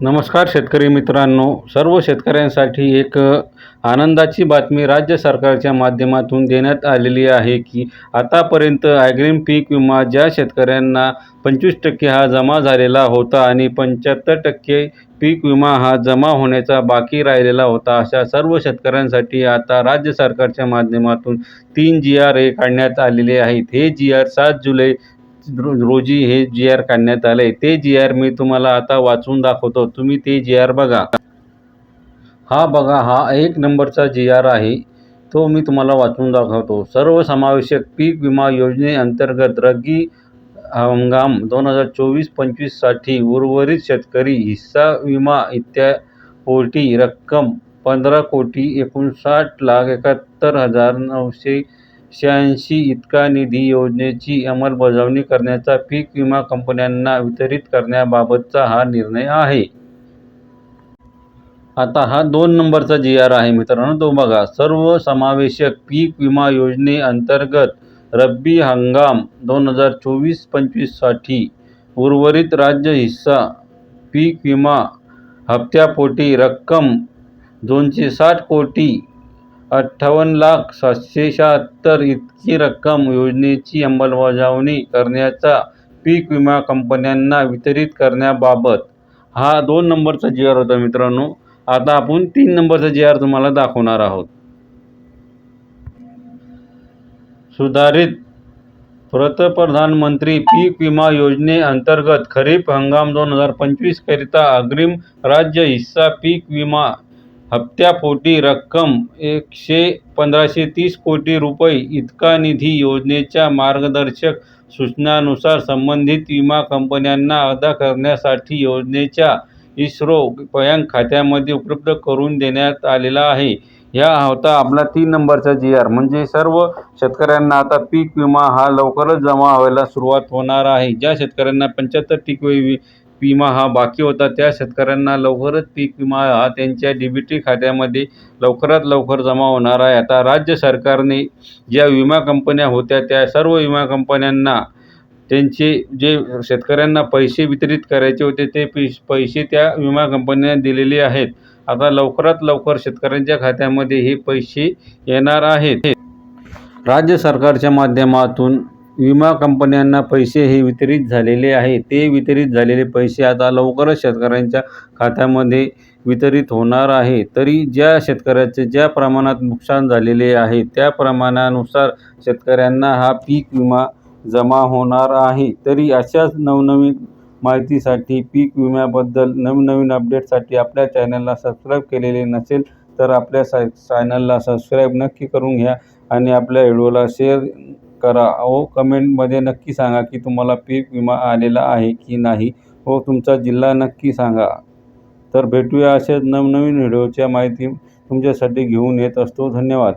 नमस्कार शेतकरी मित्रांनो. सर्व शेतकऱ्यांसाठी एक आनंदाची बातमी राज्य सरकारच्या माध्यमातून देण्यात आलेली आहे की आतापर्यंत ॲग्रीम पीक विमा ज्या शेतकऱ्यांना पंचवीस टक्के हा जमा झालेला होता आणि पंच्याहत्तर टक्के पीक विमा हा जमा होण्याचा बाकी राहिलेला होता अशा सर्व शेतकऱ्यांसाठी आता राज्य सरकारच्या माध्यमातून तीन जी आर ए काढण्यात आलेले आहेत. हे जी आर सात जुलै रोजी हे जी आर काढण्यात आले ते जी आर मी तुम्हाला आता वाचून दाखवतो. तुम्ही ते जी आर बघा. हा बघा हा एक नंबरचा जी आर आहे. तो मी तुम्हाला वाचून दाखवतो. सर्वसमावेशक पीक विमा योजनेअंतर्गत रग्गी हंगाम दोन हजार चोवीस पंचवीससाठी उर्वरित शेतकरी हिस्सा विमा इत्या कोटी रक्कम पंधरा कोटी एकोणसाठ लाख एकाहत्तर हजार नऊशे शहाऐंशी इतका निधी योजनेची अंमलबजावणी करण्याचा पीक विमा कंपन्यांना वितरित करण्याबाबतचा हा निर्णय आहे. आता हा दोन नंबरचा जी आर आहे मित्रांनो तो बघा. सर्वसमावेशक पीक विमा योजनेअंतर्गत रब्बी हंगाम दोन हजार चोवीस पंचवीससाठी उर्वरित राज्य हिस्सा पीक विमा हप्त्यापोटी रक्कम दोनशे साठ कोटी अठ्ठावन्न लाख सातशे शहात्तर इतकी रक्कम योजनेची अंमलबजावणी करण्याचा पीक विमा कंपन्यांना वितरित करण्याबाबत हा दोन नंबरचा जी आर होता मित्रांनो. आता आपण तीन नंबरचा जी आर तुम्हाला दाखवणार आहोत. सुधारित प्रतप्रधानमंत्री पीक विमा योजनेअंतर्गत खरीप हंगाम दोन हजार पंचवीसकरिता अग्रिम राज्य हिस्सा पीक विमा हप्त्यापोटी रक्कम एकशे पंधराशे तीस कोटी रुपये इतका निधी योजनेच्या मार्गदर्शक सूचनानुसार संबंधित विमा कंपन्यांना अदा करण्यासाठी योजनेच्या इस्रो बँक खात्यामध्ये उपलब्ध करून देण्यात आलेला आहे. ह्या होता आपला तीन नंबरचा जी आर. म्हणजे सर्व शेतकऱ्यांना आता पीक विमा हा लवकरच जमा व्हायला सुरुवात होणार आहे. ज्या शेतकऱ्यांना पंच्याहत्तर टक्के वि विमा हा बाकी होता. त्या शेतकऱ्यांना लवकरच पीक विमा हा त्यांच्या डी बी टी खात्यामध्ये लवकरात लवकर जमा होणार आहे. आता राज्य सरकारने ज्या विमा कंपन्या होत्या त्या सर्व विमा कंपन्यांना त्यांचे जे शेतकऱ्यांना पैसे वितरित करायचे होते ते पैस पैसे त्या विमा कंपन्यांना दिलेले आहेत. आता लवकरात लवकर शेतकऱ्यांच्या खात्यामध्ये हे पैसे येणार आहेत. राज्य सरकारच्या माध्यमातून विमा कंपन्यांना पैसे हे वितरित झालेले आहे. ते वितरित झालेले पैसे आता लवकरच शेतकऱ्यांच्या खात्यामध्ये वितरित होणार आहे. तरी ज्या शेतकऱ्याचे ज्या प्रमाणात नुकसान झालेले आहे त्या प्रमाणानुसार शेतकऱ्यांना हा पीक विमा जमा होणार आहे. तरी अशाच नवनवीन माहितीसाठी पीक विम्याबद्दल नवनवीन अपडेटसाठी आपल्या चॅनलला सबस्क्राईब केलेले नसेल तर आपल्या सा चॅनलला सबस्क्राईब नक्की करून घ्या आणि आपल्या व्हिडिओला शेअर करा. अहो कमेंटमध्ये नक्की सांगा की तुम्हाला पीक विमा आलेला आहे की नाही. व तुमचा जिल्हा नक्की सांगा. तर भेटूया अशाच नवनवीन व्हिडिओच्या माहिती तुमच्यासाठी घेऊन येत असतो. धन्यवाद.